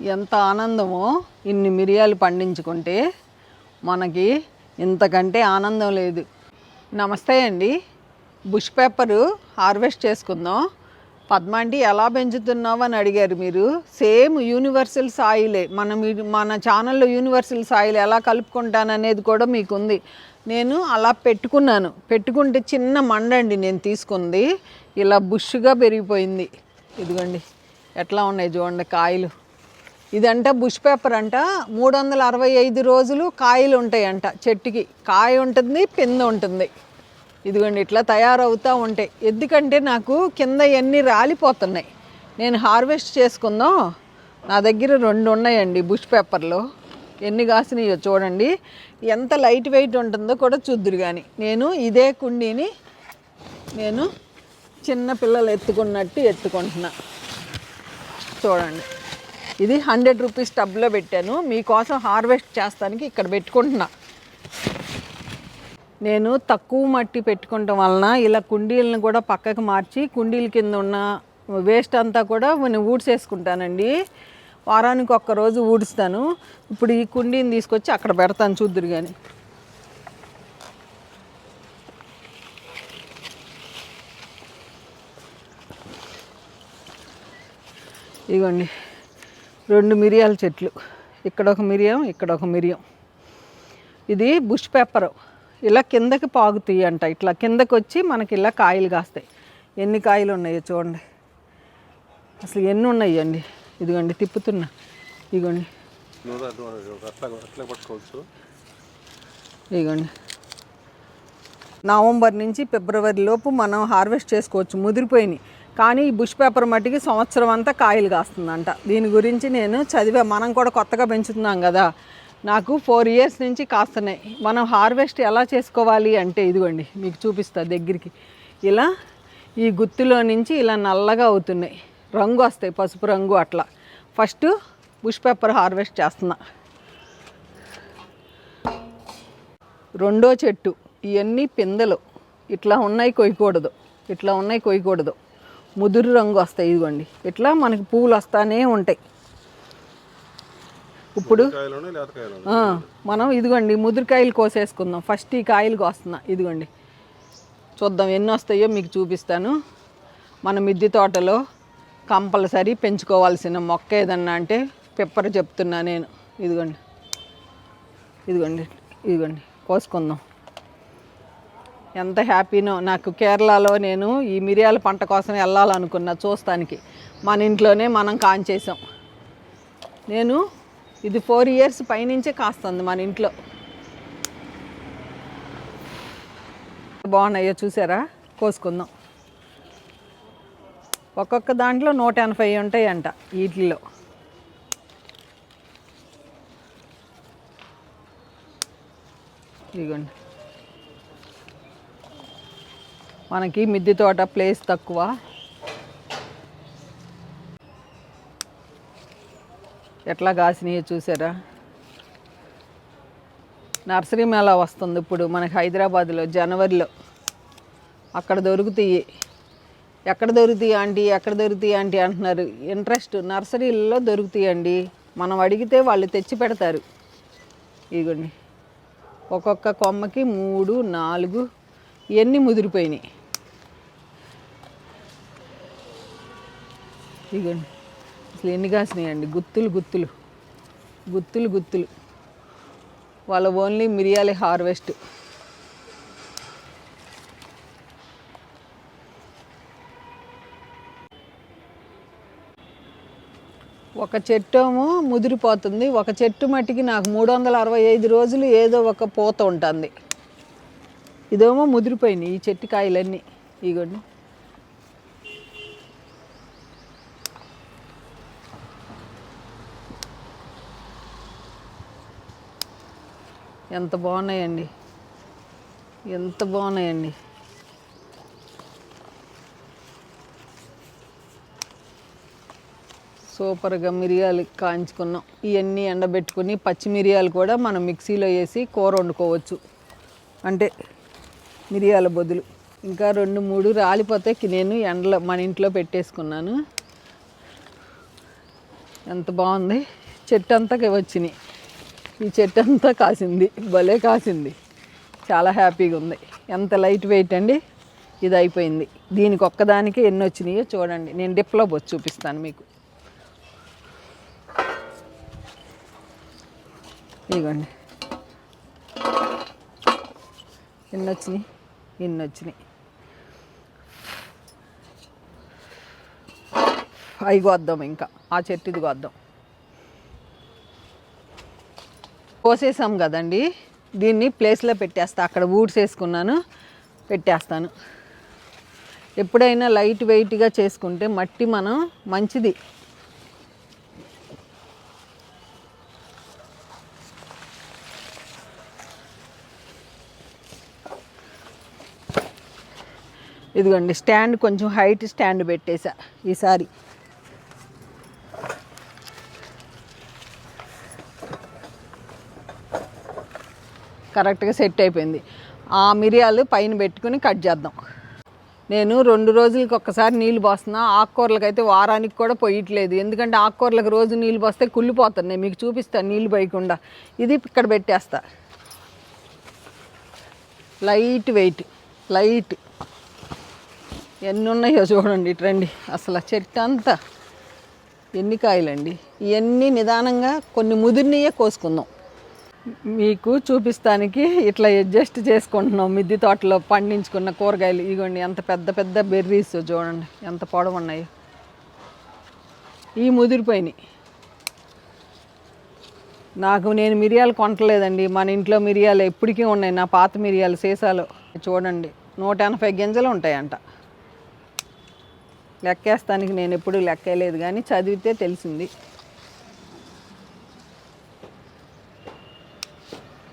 ఎంత ఆనందమో ఇన్ని మిరియాలు పండించుకుంటే మనకి ఇంతకంటే ఆనందం లేదు. నమస్తే అండి. బుష్ పేపరు హార్వెస్ట్ చేసుకుందాం. పద్మాంటి ఎలా పెంచుతున్నావు అని అడిగారు మీరు. సేమ్ యూనివర్సల్ సాయిలే. మనం మన ఛానల్లో యూనివర్సల్ సాయిల్ ఎలా కలుపుకుంటాననేది కూడా మీకుంది. నేను అలా పెట్టుకున్నాను. పెట్టుకుంటే చిన్న మండండి నేను తీసుకుంది. ఇలా బుష్గా పెరిగిపోయింది. ఇదిగోండి ఎట్లా ఉన్నాయి చూడండి కాయలు. ఇదంట బుష్ పేపర్ అంట. మూడు వందల అరవై ఐదు రోజులు కాయలు ఉంటాయంట చెట్టుకి. కాయ ఉంటుంది పింద ఉంటుంది ఇదిగోండి ఇట్లా తయారవుతూ ఉంటాయి. ఎందుకంటే నాకు కింద ఎన్ని రాలిపోతున్నాయి. నేను హార్వెస్ట్ చేసుకుందాం. నా దగ్గర రెండు ఉన్నాయండి బుష్ పేపర్లో. ఎన్ని కాసినాయో చూడండి. ఎంత లైట్ వెయిట్ ఉంటుందో కూడా చూద్దురు కానీ నేను ఇదే కుండీని నేను చిన్న పిల్లలు ఎత్తుకున్నట్టు ఎత్తుకుంటున్నా. చూడండి. ఇది హండ్రెడ్ రూపీస్ టబ్లో పెట్టాను. మీకోసం హార్వెస్ట్ చేస్తానికి ఇక్కడ పెట్టుకుంటున్నా. నేను తక్కువ మట్టి పెట్టుకోవటం వలన ఇలా కుండీలను కూడా పక్కకు మార్చి కుండీల కింద ఉన్న వేస్ట్ అంతా కూడా నేను ఊడ్చేసుకుంటానండి. వారానికి ఒక్క రోజు ఊడుస్తాను. ఇప్పుడు ఈ కుండీని తీసుకొచ్చి అక్కడ పెడతాను చూద్దురు కానీ ఇదిగోండి. రెండు మిరియాల చెట్లు. ఇక్కడ ఒక మిరియం ఇక్కడ ఒక మిరియం. ఇది బుష్ పేపర్. ఇలా కిందకి పాగుతాయి అంట. ఇట్లా కిందకి వచ్చి మనకి ఇలా కాయలు కాస్తాయి. ఎన్ని కాయలు ఉన్నాయో చూడండి. అసలు ఎన్ని ఉన్నాయి అండి? ఇదిగోండి తిప్పుతున్నా. ఇదిగోండి. ఇదిగోండి. నవంబర్ నుంచి ఫిబ్రవరి లోపు మనం హార్వెస్ట్ చేసుకోవచ్చు. ముదిరిపోయినాయి. కానీ ఈ బుష్ పేపర్ మట్టికి సంవత్సరం అంతా కాయలు కాస్తుందంట. దీని గురించి నేను చదివా మనం కూడా కొత్తగా పెంచుతున్నాం కదా. నాకు ఫోర్ ఇయర్స్ నుంచి కాస్తున్నాయి. మనం హార్వెస్ట్ ఎలా చేసుకోవాలి అంటే ఇదిగోండి మీకు చూపిస్తా దగ్గరికి. ఇలా ఈ గుత్తిలో నుంచి ఇలా నల్లగా అవుతున్నాయి. రంగు వస్తాయి పసుపు రంగు అట్లా. ఫస్ట్ బుష్ పేపర్ హార్వెస్ట్ చేస్తున్నా. రెండో చెట్టు ఇవన్నీ పిందెలు. ఇట్లా ఉన్నాయి కొయ్యకూడదు. ఇట్లా ఉన్నాయి కొయ్యకూడదు. ముదురు రంగు వస్తాయి ఇదిగోండి. ఇట్లా మనకి పువ్వులు వస్తానే ఉంటాయి. ఇప్పుడు మనం ఇదిగోండి ముదురుకాయలు కోసేసుకుందాం. ఫస్ట్ ఈ కాయలు కోస్తున్నా ఇదిగోండి. చూద్దాం ఎన్ని వస్తాయో మీకు చూపిస్తాను. మన మిద్దె తోటలో కంపల్సరీ పెంచుకోవాల్సిన మొక్క ఏదన్నా అంటే పెప్పర్ చెప్తున్నా నేను. ఇదిగోండి. ఇదిగోండి ఇదిగోండి. కోసుకుందాం. ఎంత హ్యాపీనో. నాకు కేరళలో నేను ఈ మిరియాల పంట కోసం వెళ్ళాలనుకున్నా చూస్తానికి. మన ఇంట్లోనే మనం కాంచేసాం నేను ఇది ఫోర్ ఇయర్స్ పైనుంచే కాస్తుంది మన ఇంట్లో. బాగున్నాయో చూసారా? కోసుకుందాం. ఒక్కొక్క దాంట్లో నూట ఎనభై ఉంటాయంట వీటిలో ఇదిగోండి. మనకి మిద్దె తోట ప్లేస్ తక్కువ. ఎట్లా కాసినాయో చూసారా? నర్సరీ మేళా వస్తుంది ఇప్పుడు మనకి హైదరాబాద్లో జనవరిలో. అక్కడ దొరుకుతాయి. ఎక్కడ దొరుకుతాయి ఆంటీ? ఎక్కడ దొరుకుతాయి ఆంటీ అంటున్నారు. ఇంట్రెస్ట్ నర్సరీలలో దొరుకుతాయండి మనం అడిగితే వాళ్ళు తెచ్చి పెడతారు. ఇదిగోండి. ఒక్కొక్క కొమ్మకి మూడు నాలుగు ఇవన్నీ ముదిరిపోయినాయి? ఇదిగోండి అసలు ఎన్ని కాసినాయండి? గుత్తులు గుత్తులు. గుత్తులు గుత్తులు. వాళ్ళ ఓన్లీ మిరియాలి హార్వెస్ట్. ఒక చెట్టు ఏమో ముదిరిపోతుంది. ఒక చెట్టు మట్టికి నాకు మూడు వందల అరవై ఐదు రోజులు ఏదో ఒక పూత ఉంటుంది. ఇదేమో ముదిరిపోయినాయి ఈ చెట్టు కాయలన్నీ. ఇగోండి. ఎంత బాగున్నాయండి. ఎంత బాగున్నాయండి. సూపర్గా మిరియాలు కాంచుకున్నాం. ఇవన్నీ ఎండబెట్టుకుని పచ్చి మిరియాలు కూడా మనం మిక్సీలో వేసి కూర వండుకోవచ్చు. అంటే మిరియాల బదులు. ఇంకా రెండు మూడు రాలిపోతే నేను ఎండలో మన ఇంట్లో పెట్టేసుకున్నాను. ఎంత బాగుంది. చెట్టు అంతా వచ్చినాయి. ఈ చెట్టు అంతా కాసింది. భలే కాసింది. చాలా హ్యాపీగా ఉంది. ఎంత లైట్ వెయిట్ అండి? ఇది అయిపోయింది. దీనికి ఒక్కదానికి ఎన్ని వచ్చినాయో చూడండి. నేను డిప్లో వచ్చి చూపిస్తాను మీకు. ఇదిగోండి. ఎన్ని వచ్చినాయి? ఎన్ని వచ్చినాయి? అవి కొద్దాం ఇంకా. ఆ చెట్టు ఇది కొద్దాం. కోసేసాం కదండి. దీన్ని ప్లేస్లో పెట్టేస్తా. అక్కడ ఊడ్స్ వేసుకున్నాను. పెట్టేస్తాను. ఎప్పుడైనా లైట్ వెయిట్గా చేసుకుంటే మట్టి మనం మంచిది. ఇదిగోండి స్టాండ్ కొంచెం హైట్ స్టాండ్ పెట్టేశా ఈసారి. కరెక్ట్గా సెట్ అయిపోయింది. ఆ మిరియాలు పైన పెట్టుకుని కట్ చేద్దాం. నేను రెండు రోజులకి ఒక్కసారి నీళ్ళు పోస్తున్నా. ఆకుకూరలకు అయితే వారానికి కూడా పోయట్లేదు. ఎందుకంటే ఆకుకూరలకు రోజు నీళ్ళు పోస్తే కుళ్ళిపోతాను నేను మీకు చూపిస్తాను నీళ్ళు పోయకుండా. ఇది ఇక్కడ పెట్టేస్తా. Light weight light. ఎన్ని ఉన్నాయో చూడండి ఇటు రండి అసలు ఆ చెట్టు అంతా ఎన్ని కాయలండి? ఇవన్నీ నిదానంగా కొన్ని ముదిరినయే కోసుకుందాం. మీకు చూపిస్తానికి ఇట్లా అడ్జస్ట్ చేసుకుంటున్నాం. మిద్దె తోటలో పండించుకున్న కూరగాయలు. ఇగోండి ఎంత పెద్ద పెద్ద బెర్రీస్ చూడండి ఎంత పొడవు ఉన్నాయో ఈ ముదిరిపోయినాయి. నాకు నేను మిరియాలు కొనట్లేదండి. మన ఇంట్లో మిరియాలు ఎప్పటికీ ఉన్నాయి. నా పాత మిరియాలు సీసాలు. చూడండి నూట ఎనభై గింజలు ఉంటాయంట. లెక్కేస్తానికి నేను ఎప్పుడు లెక్కలేదు కానీ చదివితే తెలిసింది.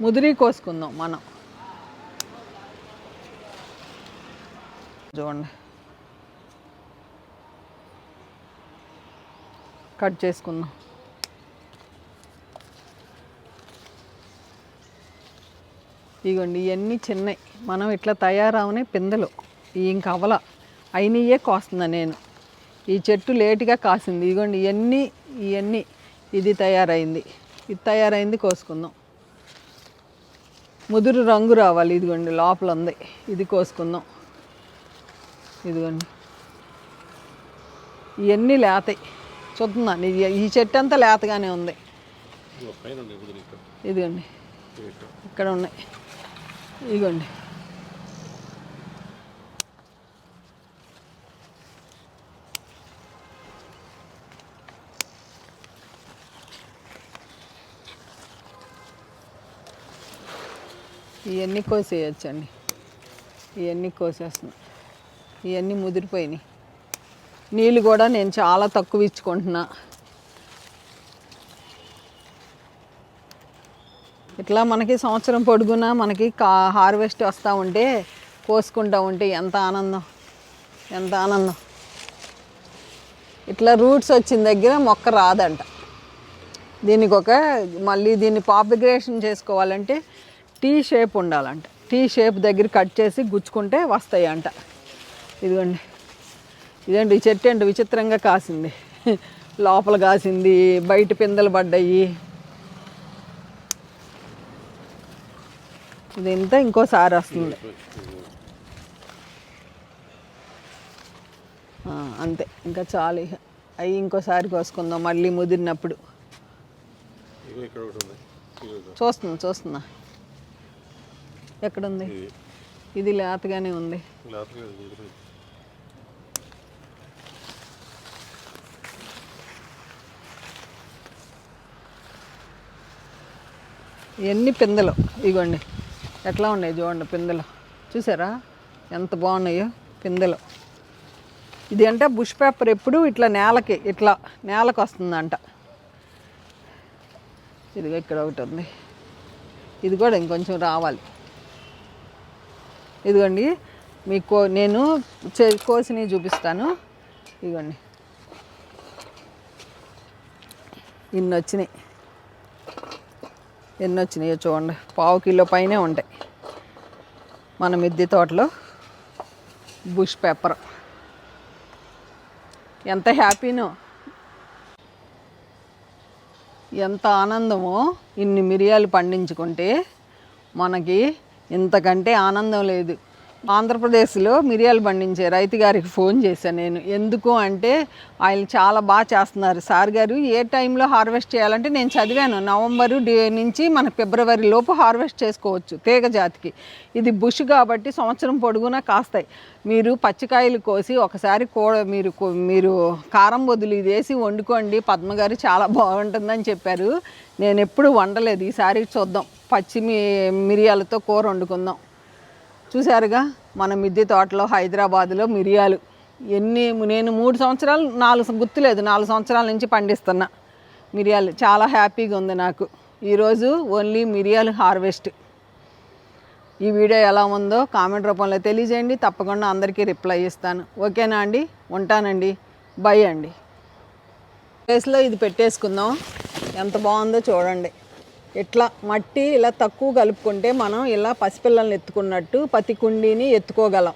ముదిరి కోసుకుందాం మనం. చూడండి. కట్ చేసుకుందాం. ఇగోండి ఇవన్నీ చిన్నవి మనం ఇట్లా తయారవనే పిందెలు. ఇంక అవల. అయినయే కోస్తున్నా నేను. ఈ చెట్టు లేటుగా కాసింది. ఇగోండి ఇవన్నీ ఇవన్నీ ఇది తయారైంది. ఇది తయారైంది కోసుకుందాం. ముదురు రంగు రావాలి. ఇదిగోండి లోపల ఉంది. ఇది కోసుకుందాం. ఇదిగోండి. ఇవన్నీ లేతాయి. చూస్తున్నాను ఇది ఈ చెట్టు అంతా లేతగానే ఉంది. ఇదిగోండి. ఇక్కడ ఉన్నాయి. ఇదిగోండి. ఇవన్నీ కోసేయచ్చండి. ఇవన్నీ కోసేస్తున్నా. ఇవన్నీ ముదిరిపోయినాయి. నీళ్ళు కూడా నేను చాలా తక్కువ ఇచ్చుకుంటున్నా. ఇట్లా మనకి సంవత్సరం పొడుగునా మనకి కా హార్వెస్ట్ వస్తూ ఉంటే కోసుకుంటూ ఉంటే ఎంత ఆనందం. ఎంత ఆనందం. ఇట్లా రూట్స్ వచ్చిన దగ్గర మొక్క రాదంట. దీనికి ఒక మళ్ళీ దీన్ని పాపిగ్రేషన్ చేసుకోవాలంటే టీ షేప్ ఉండాలంట. టీ షేప్ దగ్గర కట్ చేసి గుచ్చుకుంటే వస్తాయి అంట ఇదిగోండి. ఇదేంటి ఈ చెట్టు ఏంటి? విచిత్రంగా కాసింది. లోపల కాసింది బయట పిందెలు పడ్డాయి. ఇదంతా ఇంకోసారి వస్తుంది. అంతే. ఇంకా చాలు ఇక. అవి ఇంకోసారి కోసుకుందాం. మళ్ళీ ముదిరినప్పుడు. చూస్తున్నా చూస్తున్నా. ఎక్కడుంది? ఇది. ఇది లేతగానే ఉంది. ఇవన్నీ పిందెలు? ఇగోండి. ఎట్లా ఉన్నాయి చూడండి పిందెలు. చూసారా? ఎంత బాగున్నాయో పిందెలు. ఇది అంటే బుష్ పేపర్ ఎప్పుడు ఇట్లా నేలకి ఇట్లా నేలకు వస్తుందంట. ఇదిగో ఇక్కడ ఒకటి ఉంది. ఇది కూడా ఇంకొంచెం రావాలి. ఇదిగోండి మీకు నేను చే- కోసినవి చూపిస్తాను. ఇదిగోండి. ఇన్ని వచ్చినాయి ఎన్ని వచ్చినాయో చూడండి. పావు కిలో పైనే ఉంటాయి. మన మిద్దె తోటలో బుష్ పేపర్. ఎంత హ్యాపీనో. ఎంత ఆనందమో. ఇన్ని మిరియాలు పండించుకుంటే మనకి ఇంతకంటే ఆనందం లేదు. ఆంధ్రప్రదేశ్లో మిరియాలు పండించే రైతు గారికి ఫోన్ చేశాను నేను. ఎందుకు అంటే ఆయన చాలా బాగా చేస్తున్నారు. సార్ గారు ఏ టైంలో హార్వెస్ట్ చేయాలంటే నేను చదివాను. నవంబరు డే నుంచి మన ఫిబ్రవరి లోపు హార్వెస్ట్ చేసుకోవచ్చు తీగ జాతికి. ఇది బుష్ కాబట్టి సంవత్సరం పొడుగునా కాస్తాయి. మీరు పచ్చికాయలు కోసి ఒకసారి కూ మీరు మీరు కారం బొదులు ఇది వేసి వండుకోండి. పద్మగారు చాలా బాగుంటుందని చెప్పారు. నేను ఎప్పుడు వండలేదు. ఈసారి చూద్దాం. పచ్చి మిరియాలతో కూర వండుకుందాం. చూశారుగా మన మిద్దె తోటలో హైదరాబాద్లో మిరియాలు. ఎన్ని నేను మూడు సంవత్సరాలు నాలుగు గుర్తులేదు. నాలుగు సంవత్సరాల నుంచి పండిస్తున్నా మిరియాలు. చాలా హ్యాపీగా ఉంది నాకు. ఈరోజు ఓన్లీ మిరియాలు హార్వెస్ట్. ఈ వీడియో ఎలా ఉందో కామెంట్ రూపంలో తెలియజేయండి. తప్పకుండా అందరికీ రిప్లై ఇస్తాను. ఓకేనా అండి? ఉంటానండి. బై అండి. ప్లేస్లో ఇది పెట్టేసుకుందాం. ఎంత బాగుందో చూడండి. ఇట్లా మట్టి ఇలా తక్కువ కలుపుకుంటే మనం ఇలా పసిపిల్లల్ని ఎత్తుకున్నట్టు పతి కుండీని ఎత్తుకోగలం.